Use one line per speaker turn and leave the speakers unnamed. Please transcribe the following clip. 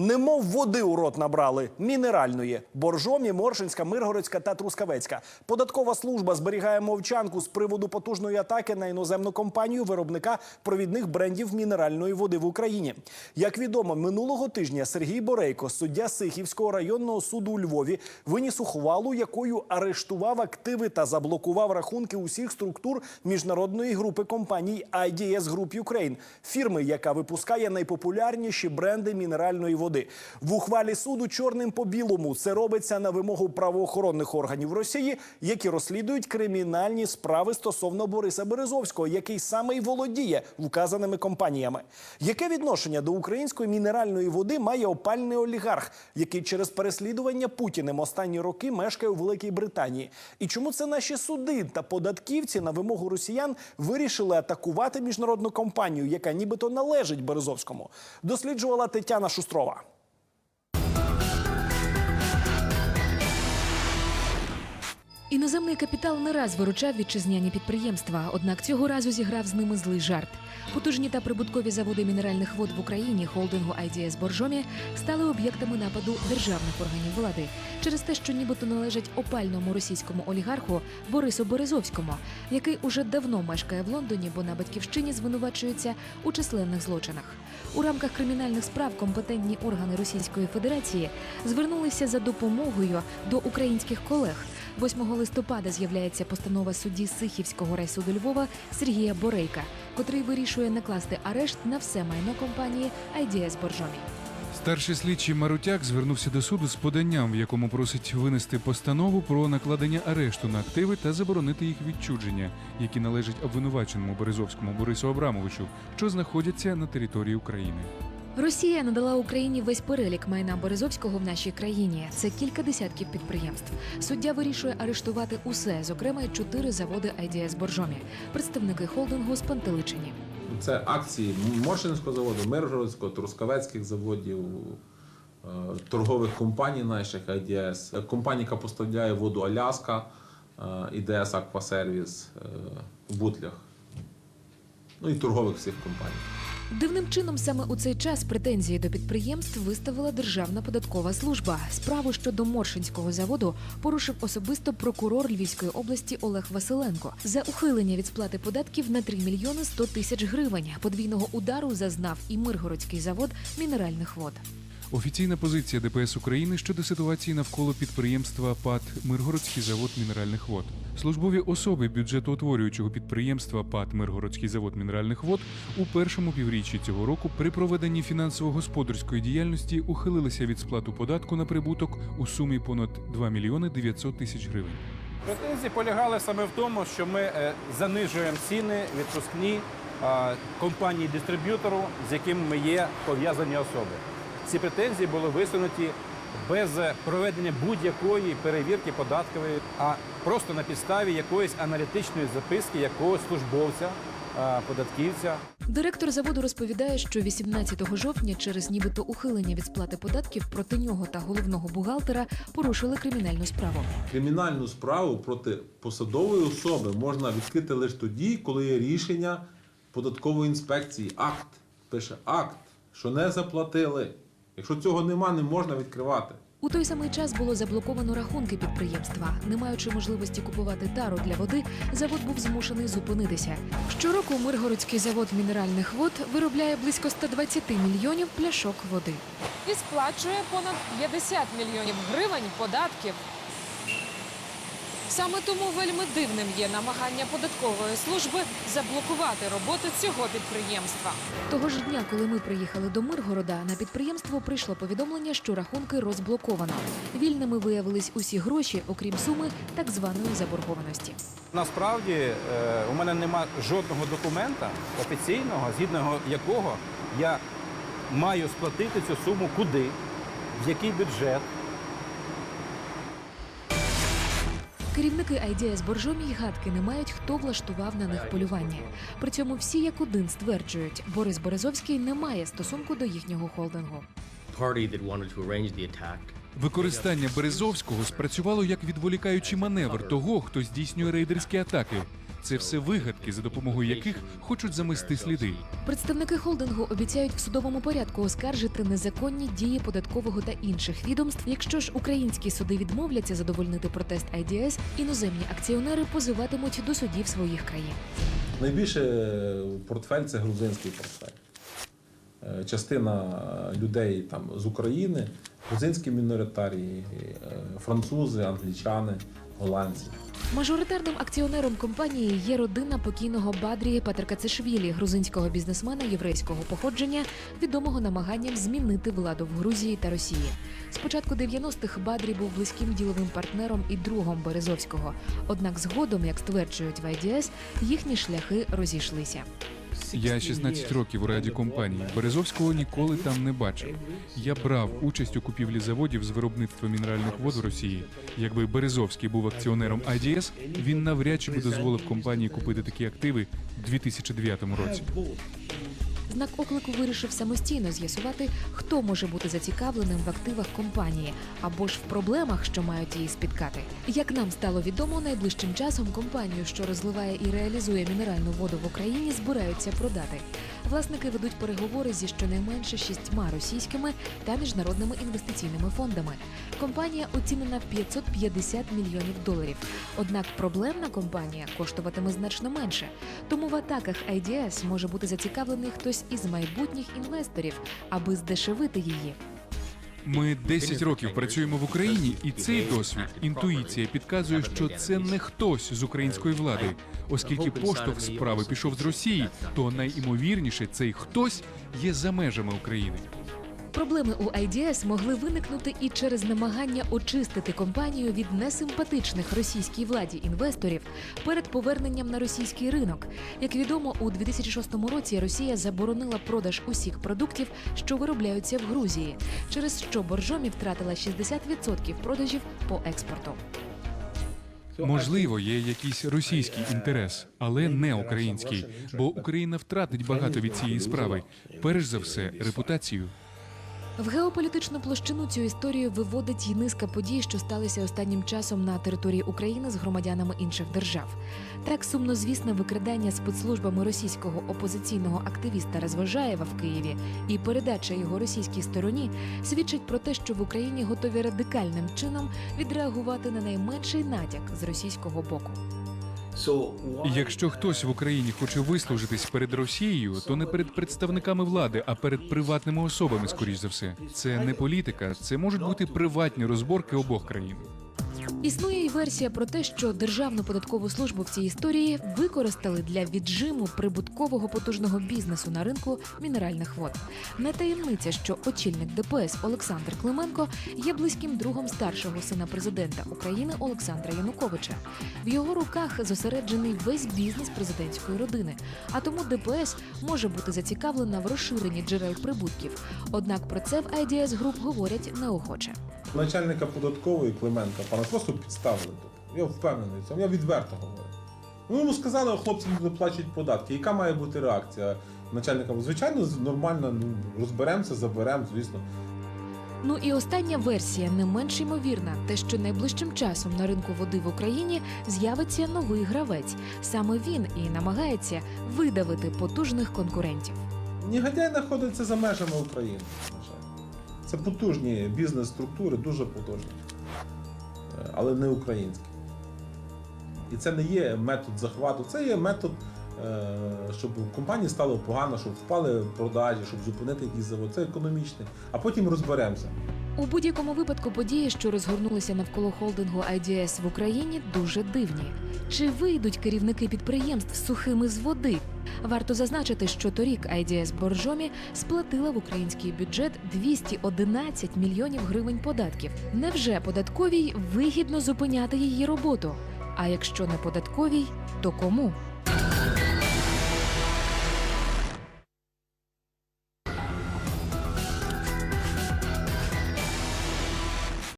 Немов води у рот набрали мінеральної. Боржомі, Моршинська, Миргородська та Трускавецька. Податкова служба зберігає мовчанку з приводу потужної атаки на іноземну компанію виробника провідних брендів мінеральної води в Україні. Як відомо, минулого тижня Сергій Борейко, суддя Сихівського районного суду у Львові, виніс ухвалу, якою арештував активи та заблокував рахунки усіх структур міжнародної групи компаній IDS Group Ukraine, фірми, яка випускає найпопулярніші бренди мінеральної води. В ухвалі суду чорним по білому це робиться на вимогу правоохоронних органів Росії, які розслідують кримінальні справи стосовно Бориса Березовського, який саме й володіє вказаними компаніями. Яке відношення до української мінеральної води має опальний олігарх, який через переслідування Путіним останні роки мешкає у Великій Британії? І чому це наші суди та податківці на вимогу росіян вирішили атакувати міжнародну компанію, яка нібито належить Березовському? Досліджувала Тетяна Шустрова.
Іноземний капітал не раз виручав вітчизняні підприємства, однак цього разу зіграв з ними злий жарт. Потужні та прибуткові заводи мінеральних вод в Україні холдингу IDS Боржомі стали об'єктами нападу державних органів влади через те, що нібито належать опальному російському олігарху Борису Березовському, який уже давно мешкає в Лондоні, бо на батьківщині звинувачується у численних злочинах. У рамках кримінальних справ компетентні органи Російської Федерації звернулися за допомогою до українських колег. 8 листопада з'являється постанова судді Сихівського райсуду Львова Сергія Борейка, котрий вирішує накласти арешт на все майно компанії IDS Боржомі.
Старший слідчий Марутяк звернувся до суду з поданням, в якому просить винести постанову про накладення арешту на активи та заборонити їх відчудження, які належать обвинуваченому Березовському Борису Абрамовичу, що знаходяться на території України.
Росія надала Україні весь перелік майна Березовського в нашій країні. Це кілька десятків підприємств. Суддя вирішує арештувати усе, зокрема чотири заводи IDS Боржомі. Представники холдингу спантеличені.
Це акції Моршинського заводу, Миргородського, Трускавецьких заводів, е, торгових компаній наших IDS, компанія, яка поставляє воду Аляска, е, IDS Аквасервіс е, в бутлях. Ну і торгових всіх компаній.
Дивним чином саме у цей час претензії до підприємств виставила Державна податкова служба. Справу щодо Моршинського заводу порушив особисто прокурор Львівської області Олег Василенко за ухилення від сплати податків на 3 мільйони 100 тисяч гривень. Подвійного удару зазнав і Миргородський завод мінеральних вод.
Офіційна позиція ДПС України щодо ситуації навколо підприємства ПАТ Миргородський завод мінеральних вод. Службові особи бюджетоутворюючого підприємства ПАТ Миргородський завод мінеральних вод у першому півріччі цього року при проведенні фінансово-господарської діяльності ухилилися від сплату податку на прибуток у сумі понад 2 мільйони 900 тисяч гривень.
Претензії полягали саме в тому, що ми е, занижуємо ціни відпускні е, компанії-дистриб'ютору, з яким ми є пов'язані особи. Ці претензії були висунуті без проведення будь-якої перевірки податкової, а просто на підставі якоїсь аналітичної записки якогось службовця, податківця.
Директор заводу розповідає, що 18 жовтня через нібито ухилення від сплати податків проти нього та головного бухгалтера порушили кримінальну справу.
Кримінальну справу проти посадової особи можна відкрити лише тоді, коли є рішення податкової інспекції. Акт пише акт, що не заплатили. Якщо цього нема, не можна відкривати.
У той самий час було заблоковано рахунки підприємства. Не маючи можливості купувати тару для води, завод був змушений зупинитися. Щороку Миргородський завод мінеральних вод виробляє близько 120 мільйонів пляшок води.
і сплачує понад 50 мільйонів гривень податків. Саме тому вельми дивним є намагання податкової служби заблокувати роботу цього підприємства.
Того ж дня, коли ми приїхали до Миргорода, на підприємство прийшло повідомлення, що рахунки розблоковано. Вільними виявились усі гроші, окрім суми так званої заборгованості.
Насправді е, у мене нема жодного документа офіційного, згідно якого я маю сплатити цю суму куди, в який бюджет.
Керівники IDS Боржомі й гадки не мають, хто влаштував на них полювання. При цьому всі як один стверджують, Борис Березовський не має стосунку до їхнього холдингу.
Використання Березовського спрацювало як відволікаючий маневр того, хто здійснює рейдерські атаки. Це все вигадки, за допомогою яких хочуть замести сліди.
Представники холдингу обіцяють в судовому порядку оскаржити незаконні дії податкового та інших відомств. Якщо ж українські суди відмовляться задовольнити протест IDS, іноземні акціонери позиватимуть до судів своїх країн.
Найбільше е, портфель це грузинський портфель. Е, Частина людей там з України, грузинські міноритарії, е, французи, англічани, голландці.
Мажоритарним акціонером компанії є родина покійного Бадрії Патеркацишвілі, грузинського бізнесмена єврейського походження, відомого намаганням змінити владу в Грузії та Росії. З початку 90-х Бадрі був близьким діловим партнером і другом Березовського. Однак згодом, як стверджують в IDS, їхні шляхи розійшлися.
Я 16 років у раді компанії. Березовського ніколи там не бачив. Я брав участь у купівлі заводів з виробництва мінеральних вод у Росії. Якби Березовський був акціонером IDS, він навряд чи би дозволив компанії купити такі активи у 2009 році.
Знак оклику вирішив самостійно з'ясувати, хто може бути зацікавленим в активах компанії або ж в проблемах, що мають її спіткати. Як нам стало відомо, найближчим часом компанію, що розливає і реалізує мінеральну воду в Україні, збираються продати. Власники ведуть переговори зі щонайменше шістьма російськими та міжнародними інвестиційними фондами. Компанія оцінена в 550 мільйонів доларів. Однак проблемна компанія коштуватиме значно менше. Тому в атаках IDS може бути зацікавлений хтось із майбутніх інвесторів, аби здешевити її.
Ми 10 років працюємо в Україні, і цей досвід, інтуїція підказує, що це не хтось з української влади, оскільки поштовх справи пішов з Росії, то найімовірніше цей хтось є за межами України.
Проблеми у IDS могли виникнути і через намагання очистити компанію від несимпатичних російській владі інвесторів перед поверненням на російський ринок. Як відомо, у 2006 році Росія заборонила продаж усіх продуктів, що виробляються в Грузії, через що Боржомі втратила 60% продажів по експорту.
Можливо, є якийсь російський інтерес, але не український, бо Україна втратить багато від цієї справи. Перш за все, репутацію.
В геополітичну площину цю історію виводить й низка подій, що сталися останнім часом на території України з громадянами інших держав. Так сумнозвісне викрадання спецслужбами російського опозиційного активіста Розважаєва в Києві і передача його російській стороні свідчить про те, що в Україні готові радикальним чином відреагувати на найменший натяк з російського боку.
Якщо хтось в Україні хоче вислужитись перед Росією, то не перед представниками влади, а перед приватними особами, скоріш за все. Це не політика, це можуть бути приватні розборки обох країн.
Існує й версія про те, що Державну податкову службу в цій історії використали для віджиму прибуткового потужного бізнесу на ринку мінеральних вод. Не таємниця, що очільник ДПС Олександр Клименко є близьким другом старшого сина президента України Олександра Януковича. В його руках зосереджений весь бізнес президентської родини. А тому ДПС може бути зацікавлена в розширенні джерел прибутків. Однак про це в IDS Group говорять неохоче.
Начальника податкової Клименка пана просто підставили тут. Я впевнений в цьому, я відверто говорю. Ну, йому сказали, хлопці не плачуть податки. Яка має бути реакція начальника? Звичайно, нормально, ну, розберемося, заберемо, звісно.
Ну і остання версія не менш ймовірна, те, що найближчим часом на ринку води в Україні з'явиться новий гравець. Саме він і намагається видавити потужних конкурентів.
Негодяй знаходиться за межами України. Це потужні бізнес-структури, дуже потужні, Е, але не українські. І це не є метод захвату, це є метод, е, щоб компанії стало погано, щоб впали продажі, щоб зупинити якийсь завод. Це економічний. А потім розберемося.
У будь-якому випадку події, що розгорнулися навколо холдингу IDS в Україні, дуже дивні. Чи вийдуть керівники підприємств сухими з води? Варто зазначити, що торік IDS Боржомі сплатила в український бюджет 211 мільйонів гривень податків. Невже податковій вигідно зупиняти її роботу? А якщо не податковій, то кому?